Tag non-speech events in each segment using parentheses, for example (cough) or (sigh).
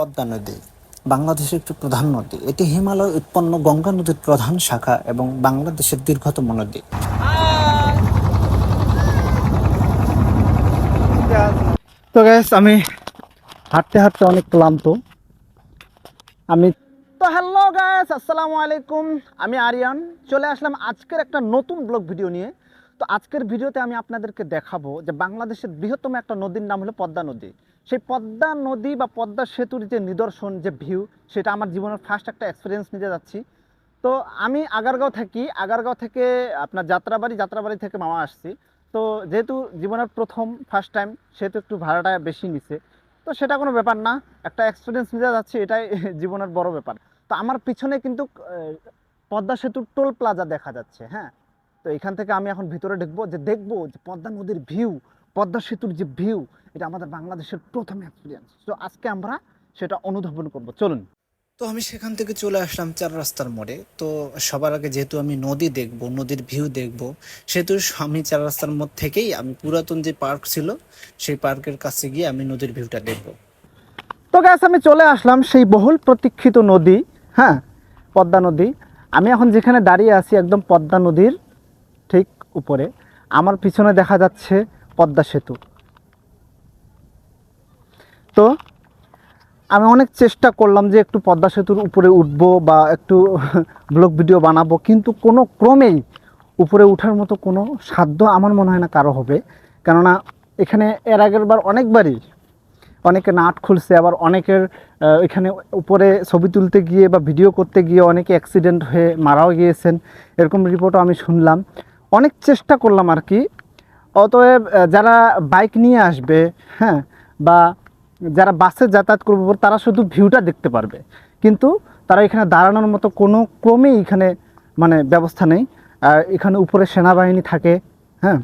পদ্মা নদী বাংলাদেশের একটি প্রধান নদী। এটি হিমালয় উৎপন্ন গঙ্গা নদীর প্রধান শাখা এবং বাংলাদেশের দীর্ঘতম নদী। তো গ্যাস আমি হাঁটতে হাঁটতে অনেক ক্লান্ত। আমি তো হ্যালো গ্যাস আসসালামু আলাইকুম। আমি আরিয়ান। চলে আসলাম আজকের একটা নতুন ব্লগ ভিডিও নিয়ে। তো আজকের ভিডিওতে আমি আপনাদেরকে দেখাবো যে বাংলাদেশের বৃহত্তম একটা নদীর নাম হলো পদ্মা নদী। সেই পদ্মা নদী বা পদ্মা সেতুর যে নিদর্শন, যে ভিউ সেটা আমার জীবনের ফার্স্ট একটা এক্সপিরিয়েন্স নিতে যাচ্ছি। তো আমি আগারগাঁও থাকি। আগারগাঁও থেকে আপনার যাত্রাবাড়ি যাত্রাবাড়ি থেকে মামা আসছি। তো যেহেতু জীবনের প্রথম ফার্স্ট টাইম সেহেতু একটু ভাড়াটা বেশি নিছে। তো সেটা কোনো ব্যাপার না, একটা এক্সপিরিয়েন্স নিতে যাচ্ছি, এটাই (laughs) জীবনের বড় ব্যাপার। তো আমার পিছনে কিন্তু পদ্মা সেতুর টোল প্লাজা দেখা যাচ্ছে হ্যাঁ? তো এখান থেকে আমি এখন ভিতরে ঢুকবো যে দেখব যে পদ্মা নদীর ভিউ পদ্মা সেতুর যে ভিউ এটা আমাদের বাংলাদেশের প্রথম এক্সপিরিয়েন্স তো আজকে আমরা সেটা অনুধাবন করব। চলুন। তো আমি সেখান থেকে চলে আসলাম চার রাস্তার মোড়ে। তো সবার আগে যেহেতু আমি নদী দেখব নদীর ভিউ দেখব সেহেতু আমি চার রাস্তার মোড় থেকেই আমি পুরাতন যে পার্ক ছিল সেই পার্কের কাছে গিয়ে আমি নদীর ভিউটা দেখব। তো গ্যাস আমি চলে আসলাম সেই বহুল প্রতীক্ষিত নদী হ্যাঁ পদ্মা নদী। আমি এখন যেখানে দাঁড়িয়ে আছি একদম পদ্মা নদীর ঠিক উপরে। আমার পিছনে দেখা যাচ্ছে পদ্মা সেতু। তো আমি অনেক চেষ্টা করলাম যে একটু পদ্মা সেতুর উপরে উঠবো বা একটু (laughs) ব্লগ ভিডিও বানাবো, কিন্তু কোনো ক্রমেই উপরে ওঠার মতো কোনো সাধ্য আমার মনে হয় না কারও হবে। কেননা এখানে এর আগের বার অনেকবারই অনেকে নাট খুলছে, আবার অনেকের এখানে উপরে ছবি তুলতে গিয়ে বা ভিডিও করতে গিয়ে অনেকে অ্যাক্সিডেন্ট হয়ে মারাও গিয়েছেন, এরকম রিপোর্টও আমি শুনলাম। অনেক চেষ্টা করলাম আর কি অতএব যারা বাইক নিয়ে আসবে হ্যাঁ বা যারা বাসে যাতায়াত করবে, তারা শুধু ভিউটা দেখতে পারবে। কিন্তু তারা এখানে দাঁড়ানোর মতো কোনো ক্রমেই এখানে মানে ব্যবস্থা নেই। আর এখানে উপরে সেনাবাহিনী থাকে হ্যাঁ।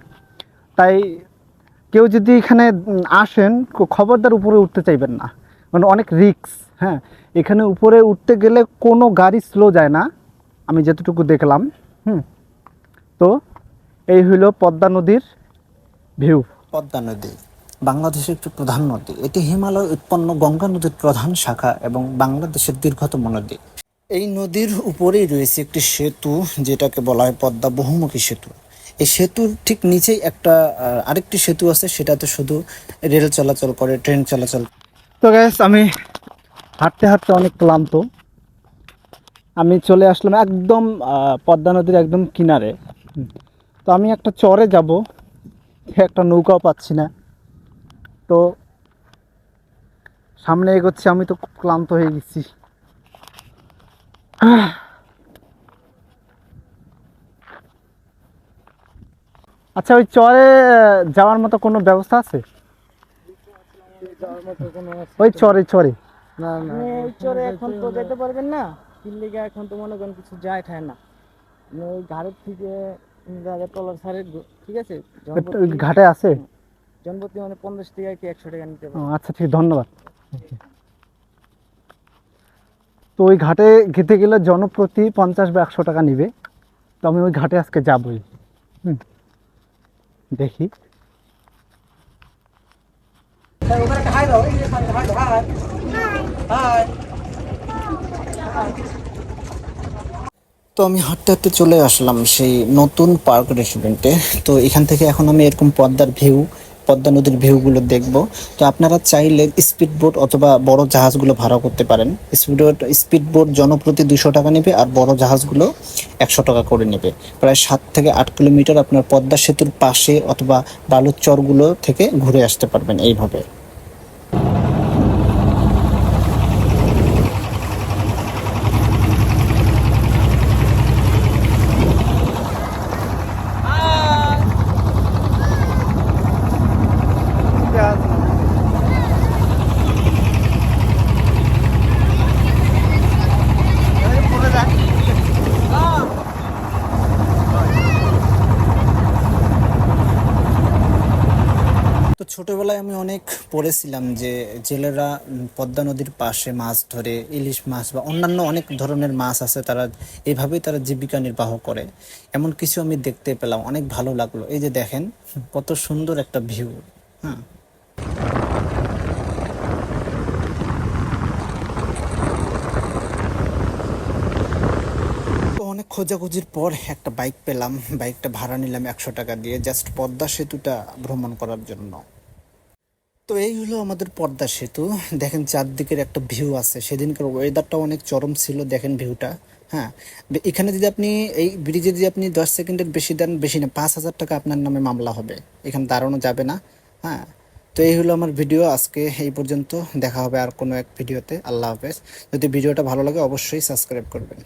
তাই কেউ যদি এখানে আসেন খবরদার উপরে উঠতে চাইবেন না। মানে অনেক রিক্স হ্যাঁ। এখানে উপরে উঠতে গেলে কোনো গাড়ি স্লো যায় না। আমি যতটুকু দেখলাম, হুম। তো এই হইল পদ্মা নদীর ভিউ। পদ্মা নদী, বাংলাদেশের একটি প্রধান নদী। এটি হিমালয় উৎপন্ন গঙ্গা নদীর প্রধান শাখা এবং বাংলাদেশের দীর্ঘতম নদী। এই নদীর উপরেই রয়েছে একটি সেতু, যেটাকে বলা হয় পদ্মা বহুমুখী সেতু। এই সেতুর ঠিক নিচেই একটা আরেকটি সেতু আছে, সেটাতে শুধু রেল চলাচল করে, ট্রেন চলাচল তো গ্যাস আমি হাঁটতে হাঁটতে অনেক ক্লান্ত। আমি চলে আসলাম একদম পদ্মা নদীর একদম কিনারে। তো আমি একটা চরে যাব। একটা নৌকাও পাচ্ছি না। তো সামনে এগোচ্ছি আমি তো খুব ক্লান্ত হয়ে গেছি। আচ্ছা ওই চরে যাওয়ার মতো কোনো ব্যবস্থা আছে? ওই চরে চরে। না না ওই চরে এখন তো যেতে পারবেন না। এখন তো মনে করেন কিছু যায় ঠায় না। আপনি ওই ঘাটের থেকে টলার ঠিক আছে? ওই ঘাটে আছে? জনপ্রতি মানে পঞ্চাশ টাকা কি একশো টাকা নিতে আচ্ছা ঠিক ধন্যবাদ। তো ওই ঘাটে খেতে গেলে জনপ্রতি পঞ্চাশ বা একশো টাকা নিবে। তো আমি ওই ঘাটে আজকে যাবই। হুম দেখি। তো আমি হাঁটতে হাঁটতে চলে আসলাম সেই নতুন পার্ক রেস্টুরেন্টে তো এখান থেকে এখন আমি এরকম পদ্মার ভিউ, পদ্মা নদীর ভিউগুলো দেখব। তো আপনারা চাইলে স্পিড বোট অথবা বড় জাহাজগুলো ভাড়া করতে পারেন। স্পিড বোট স্পিড বোট জনপ্রতি দুশো টাকা নেবে আর বড় জাহাজগুলো একশো টাকা করে নেবে। প্রায় সাত থেকে আট কিলোমিটার আপনার পদ্মা সেতুর পাশে অথবা বালুর চরগুলো থেকে ঘুরে আসতে পারবেন এইভাবে। ছোটবেলায় আমি অনেক পড়েছিলাম যে জেলেরা পদ্মা নদীর পাশে মাছ ধরে, ইলিশ মাছ বা অন্যান্য অনেক ধরনের মাছ আছে তারা এভাবেই তারা জীবিকা নির্বাহ করে। এমন কিছু আমি দেখতে পেলাম, অনেক ভালো লাগল। এই যে দেখেন, কত সুন্দর একটা ভিউ। হ্যাঁ। অনেক খোঁজাখুঁজির পর একটা বাইক পেলাম, বাইকটা ভাড়া নিলাম একশো টাকা দিয়ে, জাস্ট পদ্মা সেতুটা ভ্রমণ করার জন্য। তো এই হলো আমাদের পদ্মা সেতু। দেখেন চারদিকের একটা ভিউ আছে। সেদিনকার ওয়েদারটা অনেক চরম ছিল, দেখেন ভিউটা হ্যাঁ। এখানে যদি আপনি, এই ব্রিজে যদি আপনি দশ সেকেন্ডের বেশি দেন, বেশি না, পাঁচ হাজার টাকা আপনার নামে মামলা হবে। এখানে দাঁড়ানো যাবে না হ্যাঁ। তো এই হলো আমার ভিডিও আজকে এই পর্যন্ত। দেখা হবে আর কোনো এক ভিডিওতে আল্লাহ হাফেজ। যদি ভিডিওটা ভালো লাগে, অবশ্যই সাবস্ক্রাইব করবেন।